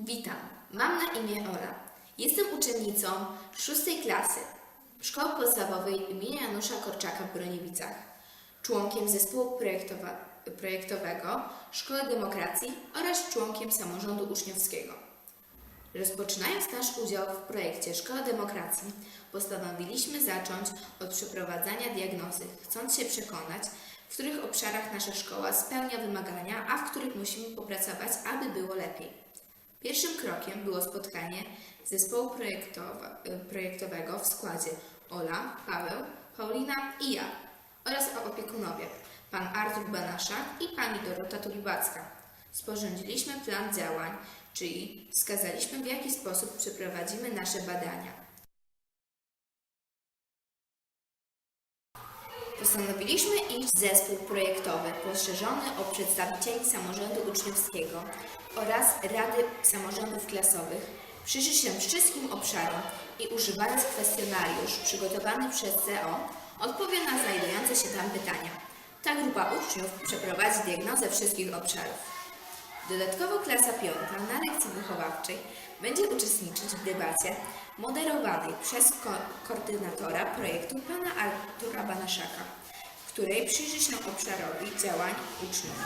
Witam, mam na imię Ola. Jestem uczennicą szóstej klasy Szkoły Podstawowej im. Janusza Korczaka w Broniewicach, członkiem zespołu projektowego Szkoły Demokracji oraz członkiem samorządu uczniowskiego. Rozpoczynając nasz udział w projekcie Szkoła Demokracji, postanowiliśmy zacząć od przeprowadzania diagnozy, chcąc się przekonać, w których obszarach nasza szkoła spełnia wymagania, a w których musimy popracować, aby było lepiej. Pierwszym krokiem było spotkanie zespołu projektowa- projektowego w składzie Ola, Paweł, Paulina i ja oraz opiekunowie, pan Artur Banaszak i pani Dorota Tulibacka. Sporządziliśmy plan działań, czyli wskazaliśmy w jaki sposób przeprowadzimy nasze badania. Postanowiliśmy iść w zespół projektowy poszerzony o przedstawicieli samorządu uczniowskiego oraz Rady Samorządów Klasowych, przyjrzy się wszystkim obszarom i używając kwestionariusz przygotowany przez CO, odpowie na znajdujące się tam pytania. Ta grupa uczniów przeprowadzi diagnozę wszystkich obszarów. Dodatkowo klasa piąta na lekcji wychowawczej będzie uczestniczyć w debacie moderowanej przez ko- koordynatora projektu pana Artura Banaszaka, w której przyjrzy się obszarowi działań uczniów.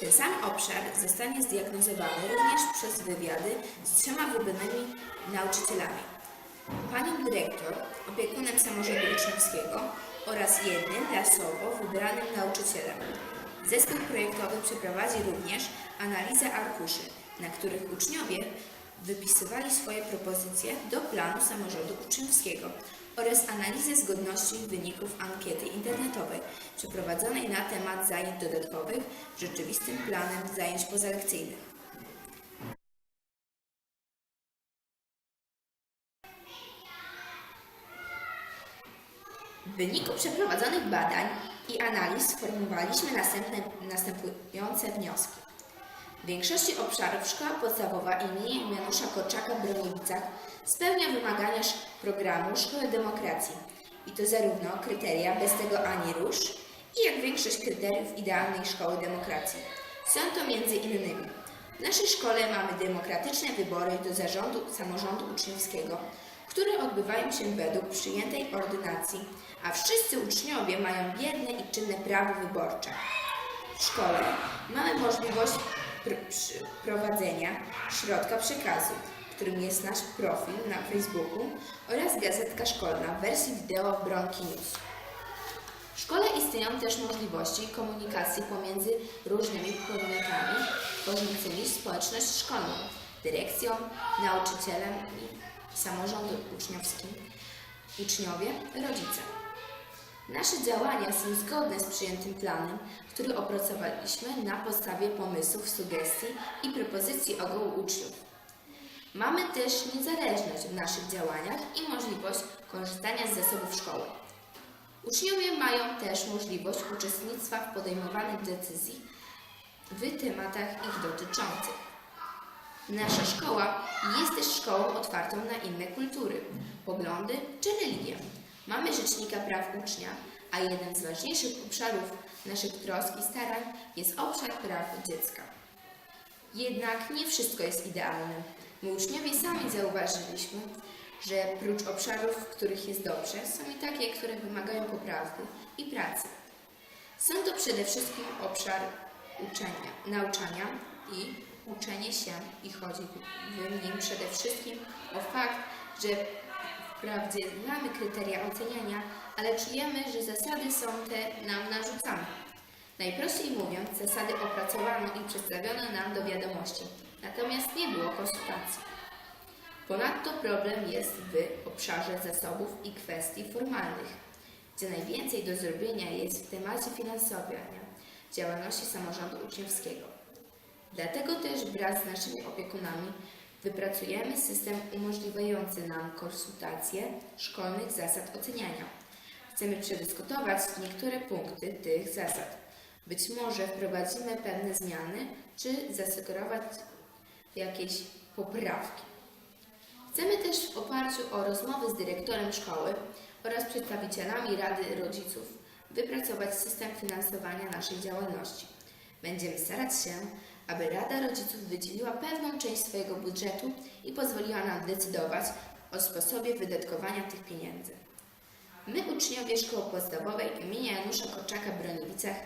Ten sam obszar zostanie zdiagnozowany również przez wywiady z trzema wybranymi nauczycielami. Panią dyrektor, opiekunem samorządu uczniowskiego oraz jednym losowo wybranym nauczycielem. Zespół projektowy przeprowadzi również analizę arkuszy, na których uczniowie wypisywali swoje propozycje do planu samorządu uczniowskiego oraz analizę zgodności wyników ankiety internetowej przeprowadzonej na temat zajęć dodatkowych z rzeczywistym planem zajęć pozalekcyjnych. W wyniku przeprowadzonych badań i analiz sformułowaliśmy następne, następujące wnioski. W większości obszarów szkoła podstawowa im. Janusza Korczaka w Broniewicach spełnia wymagania programu Szkoły Demokracji i to zarówno kryteria bez tego ani rusz i jak większość kryteriów idealnej szkoły demokracji. Są to między innymi w naszej szkole mamy demokratyczne wybory do zarządu samorządu uczniowskiego, które odbywają się według przyjętej ordynacji, a wszyscy uczniowie mają bierne i czynne prawo wyborcze. W szkole mamy możliwość pr- prowadzenia środka przekazu, którym jest nasz profil na Facebooku oraz gazetka szkolna w wersji wideo Bronki News. W szkole istnieją też możliwości komunikacji pomiędzy różnymi podmiotami tworzącymi społeczność szkolną, dyrekcją, nauczycielem i samorządem uczniowskim, uczniowie, rodzice. Nasze działania są zgodne z przyjętym planem, który opracowaliśmy na podstawie pomysłów, sugestii i propozycji ogółu uczniów. Mamy też niezależność w naszych działaniach i możliwość korzystania z zasobów szkoły. Uczniowie mają też możliwość uczestnictwa w podejmowanych decyzji w tematach ich dotyczących. Nasza szkoła jest też szkołą otwartą na inne kultury, poglądy czy religie. Mamy Rzecznika Praw Ucznia, a jeden z ważniejszych obszarów naszych trosk i starań jest obszar praw dziecka. Jednak nie wszystko jest idealne. My uczniowie sami zauważyliśmy, że prócz obszarów, w których jest dobrze, są i takie, które wymagają poprawy i pracy. Są to przede wszystkim obszar uczenia, nauczania i uczenie się i chodzi w nim przede wszystkim o fakt, że wprawdzie znamy kryteria oceniania, ale czujemy, że zasady są te nam narzucane. Najprościej mówiąc, zasady opracowano i przedstawiono nam do wiadomości, natomiast nie było konsultacji. Ponadto problem jest w obszarze zasobów i kwestii formalnych, gdzie najwięcej do zrobienia jest w temacie finansowania działalności samorządu uczniowskiego. Dlatego też wraz z naszymi opiekunami wypracujemy system umożliwiający nam konsultacje szkolnych zasad oceniania. Chcemy przedyskutować niektóre punkty tych zasad. Być może wprowadzimy pewne zmiany, czy zasugerować jakieś poprawki. Chcemy też w oparciu o rozmowy z dyrektorem szkoły oraz przedstawicielami Rady Rodziców wypracować system finansowania naszej działalności. Będziemy starać się, aby Rada Rodziców wydzieliła pewną część swojego budżetu i pozwoliła nam decydować o sposobie wydatkowania tych pieniędzy. My, uczniowie Szkoły Podstawowej im. Janusza Korczaka w Broniewicach,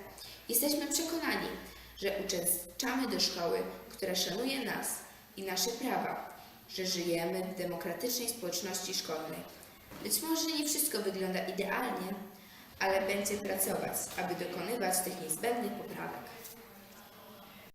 jesteśmy przekonani, że uczęszczamy do szkoły, która szanuje nas i nasze prawa, że żyjemy w demokratycznej społeczności szkolnej. Być może nie wszystko wygląda idealnie, ale będzie pracować, aby dokonywać tych niezbędnych poprawek.